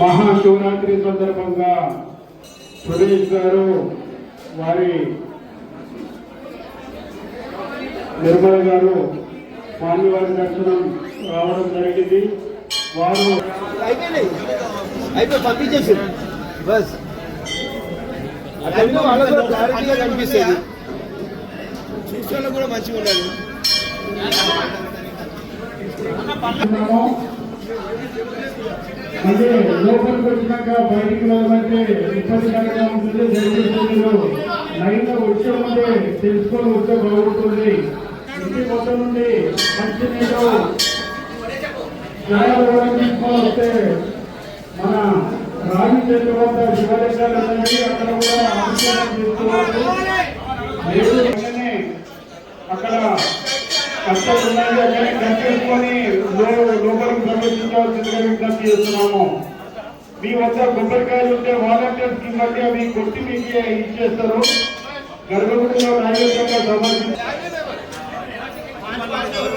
మహాశివరాత్రి సందర్భంగా సురేష్ గారు వారి నిర్మల గారు స్వామివారి దర్శనం రావడం జరిగింది. వారు బస్. కనిపిస్తుంది చూసే వాళ్ళకు కూడా మంచిగా ఉండాలి. ఉన్నాము. అంటే లోపలికి వచ్చినాక బయటికి వెళ్ళాలంటే ఇబ్బందికరంగా ఉంటుంది దయచేసి లైన్లో వచ్చే ముందే తెలుసుకొని వస్తే బాగుంటుంది ఇంటి మొత్తం నుండి మంచి నీళ్ళు తీసుకొని వస్తే మన రాగి చెట్టు వద్ద శివలింగాలు అక్కడ కూడా అభిషేకం చేసుకోవాలి కష్టాలు ఉన్నాయి అక్కడే కట్టేసుకొని లో- లోపలికి ప్రవేశించవలసిందిగా విజ్ఞప్తి చేస్తున్నాము. మీ వద్ద కొబ్బరికాయలు ఉంటే వాలంటీర్స్కి బట్టి అవి కొట్టి మీకు ఇచ్చేస్తారు. గర్భగుడిలో నైవేద్యంగా సమర్పించి మంత్రులు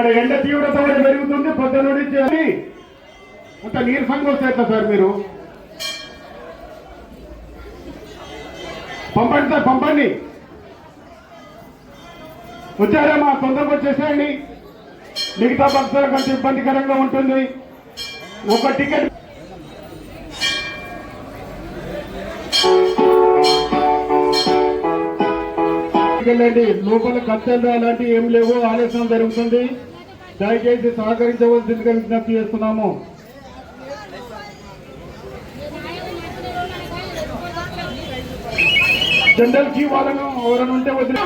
ఇక్కడ ఎండ తీవ్రత కూడా పెరుగుతుంది పొద్దున నుంచి అంత నీరసంగా వస్తాయి సార్ మీరు. పంపండి సార్ పంపండి. వచ్చారమ్మా తొందరగా వచ్చేసేయండి. మిగతా భక్తుల కొంచెం ఇబ్బందికరంగా ఉంటుంది. ఒక టికెట్ వెళ్ళండి లోపల కత్తెలు అలాంటివి ఏం లేవు. ఆలస్యం జరుగుతుంది. దయచేసి సహకరించవలసిందిగా విజ్ఞప్తి చేస్తున్నాము. జనరల్కి వాళ్ళను ఎవరైనా ఉంటే వదిలే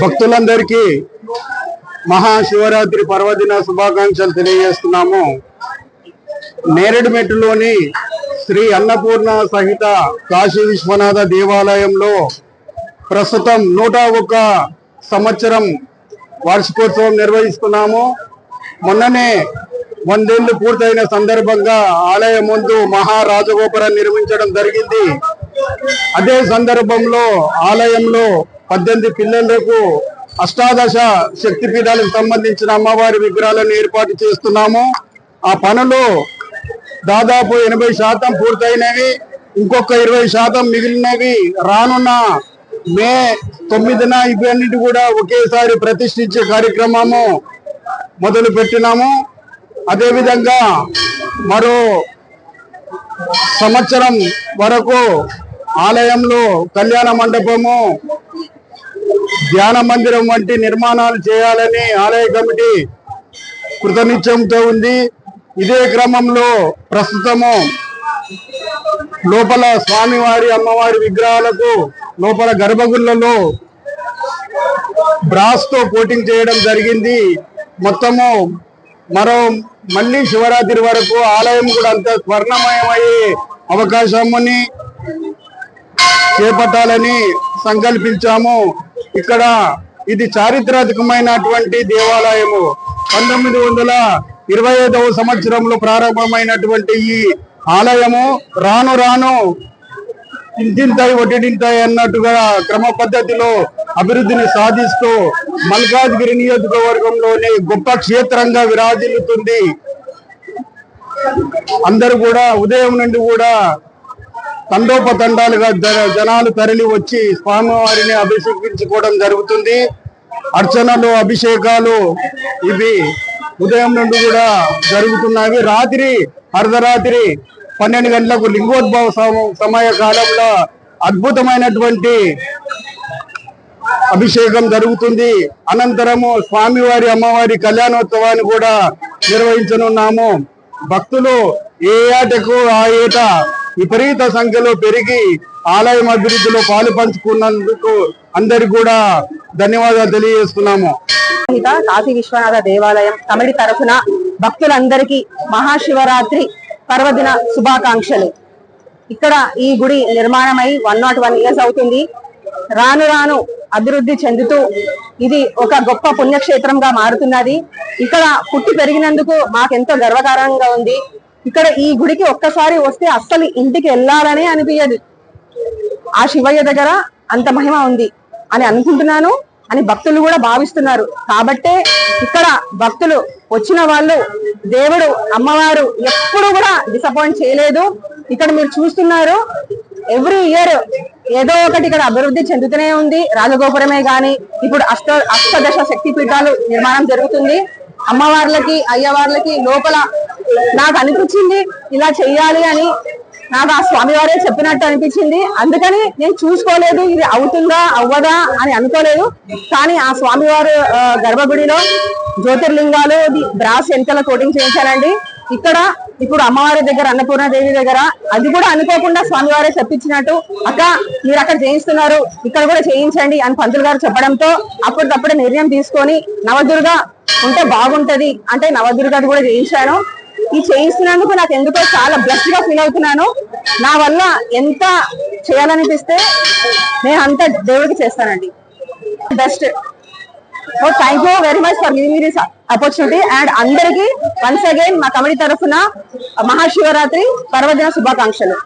భక్తులందరికీ మహాశివరాత్రి పర్వదిన శుభాకాంక్షలు తెలియజేస్తున్నాము. నేరేడుమెట్టులోని శ్రీ అన్నపూర్ణ సహిత కాశీ విశ్వనాథ దేవాలయంలో ప్రస్తుతం నూట ఒక్క సంవత్సరం వార్షికోత్సవం నిర్వహిస్తున్నాము. మొన్ననే వందేళ్ళు పూర్తయిన సందర్భంగా ఆలయం ముందు మహారాజగోపురం నిర్మించడం జరిగింది. అదే సందర్భంలో ఆలయంలో పద్దెనిమిది పిల్లలకు అష్టాదశ శక్తిపీఠాలకు సంబంధించిన అమ్మవారి విగ్రహాలను ఏర్పాటు చేస్తున్నాము. ఆ పనులు దాదాపు ఎనభై శాతం పూర్తయినవి. ఇంకొక ఇరవై శాతం మిగిలినవి రానున్న మే తొమ్మిదిన ఇవన్నిటి కూడా ఒకేసారి ప్రతిష్ఠించే కార్యక్రమము మొదలు పెట్టినాము అదేవిధంగా మరో సంవత్సరం వరకు ఆలయంలో కళ్యాణ మండపము ధ్యాన మందిరం వంటి నిర్మాణాలు చేయాలని ఆలయ కమిటీ కృతనిత్యంతో ఉంది. ఇదే క్రమంలో ప్రస్తుతము లోపల స్వామివారి అమ్మవారి విగ్రహాలకు లోపల గర్భగుళ్ళలో బ్రాస్తో కోటింగ్ చేయడం జరిగింది. మొత్తము మరో మళ్ళీ శివరాత్రి వరకు ఆలయం కూడా అంత స్వర్ణమయమయ్యే అవకాశముని చేపట్టాలని సంకల్పించాము. ఇక్కడ ఇది చారిత్రాత్మకమైనటువంటి దేవాలయము. పంతొమ్మిది వందల ఇరవై ఐదవ సంవత్సరంలో ప్రారంభమైనటువంటి ఈ ఆలయము రాను రాను ఇంటింతాయి ఒటింటాయి అన్నట్టుగా క్రమ పద్ధతిలో అభివృద్ధిని సాధిస్తూ మల్కాజ్గిరి నియోజకవర్గంలోని గొప్ప క్షేత్రంగా విరాజిల్లుతుంది. అందరూ కూడా ఉదయం నుండి కూడా తండోపతండాలుగా జ- జనాలు తరలి వచ్చి స్వామివారిని అభిషేకించుకోవడం జరుగుతుంది. అర్చనలు అభిషేకాలు ఇవి ఉదయం నుండి కూడా జరుగుతున్నవి రాత్రి అర్ధరాత్రి పన్నెండు గంటలకు లింగోద్భవ సమయ కాలంలో అద్భుతమైనటువంటి అభిషేకం జరుగుతుంది. అనంతరము స్వామివారి అమ్మవారి కళ్యాణోత్సవాన్ని కూడా నిర్వహించనున్నాము. భక్తులు ఏ ఏటకు ఆ ఏట విపరీత సంఖ్యలో పెరిగి ఆలయం అభివృద్ధిలో పాలు పంచుకున్నందుకు అందరికి కూడా ధన్యవాదాలు తెలియజేస్తున్నాము. కాశీ విశ్వనాథ దేవాలయం కమిటీ తరఫున భక్తులందరికీ మహాశివరాత్రి పర్వదిన శుభాకాంక్షలు. ఇక్కడ ఈ గుడి నిర్మాణమై వన్ నాట్ వన్ ఇయర్స్ అవుతుంది. రాను రాను అభివృద్ధి చెందుతూ ఇది ఒక గొప్ప పుణ్యక్షేత్రంగా మారుతున్నది. ఇక్కడ పుట్టి పెరిగినందుకు మాకెంతో గర్వకారంగా ఉంది. ఇక్కడ ఈ గుడికి ఒక్కసారి వస్తే అస్సలు ఇంటికి వెళ్ళాలనే అనిపించదు ఆ శివయ్య దగ్గర అంత మహిమ ఉంది అని అనుకుంటున్నాను అని భక్తులు కూడా భావిస్తున్నారు. కాబట్టే ఇక్కడ భక్తులు వచ్చిన వాళ్ళు దేవుడు అమ్మవారు ఎప్పుడు కూడా డిసప్పాయింట్ చేయలేదు. ఇక్కడ మీరు చూస్తున్నారు ఎవ్రీ ఇయర్ ఏదో ఒకటి ఇక్కడ అభివృద్ధి చెందుతూనే ఉంది. రాజగోపురమే గాని ఇప్పుడు అష్ట అష్టదశ శక్తి పీఠాలు నిర్మాణం జరుగుతుంది. అమ్మవార్లకి అయ్యవార్లకి లోపల నాకు అనిపించింది ఇలా చెయ్యాలి అని. నాకు ఆ స్వామివారే చెప్పినట్టు అనిపించింది. అందుకని నేను చూసుకోలేదు ఇది అవుతుందా అవ్వదా అని అనుకోలేదు. కానీ ఆ స్వామివారు గర్భగుడిలో జ్యోతిర్లింగాలు బ్రాస్ ఎంతల కోటింగ్ చేయించానండి ఇక్కడ ఇప్పుడు అమ్మవారి దగ్గర అన్నపూర్ణదేవి దగ్గర అది కూడా అనుకోకుండా స్వామివారే చెప్పించినట్టు అక్క మీరు అక్కడ చేయిస్తున్నారు ఇక్కడ కూడా చేయించండి అని పంతులు గారు చెప్పడంతో అప్పటికప్పుడే నిర్ణయం తీసుకొని నవదుర్గ ఉంటే బాగుంటది అంటే నవదుర్గది కూడా చేయించాను. ఈ చేయిస్తున్నందుకు నాకు ఎందుకో చాలా బ్లెస్డ్గా ఫీల్ అవుతున్నాను. నా వల్ల ఎంత చేయాలనిపిస్తే నేను అంత దేవుడికి చేస్తానండి. Best oh thank you very much for giving this opportunity and అందరికీ వన్స్ అగైన్ మా కమిటీ తరఫున మహాశివరాత్రి పర్వదిన శుభాకాంక్షలు.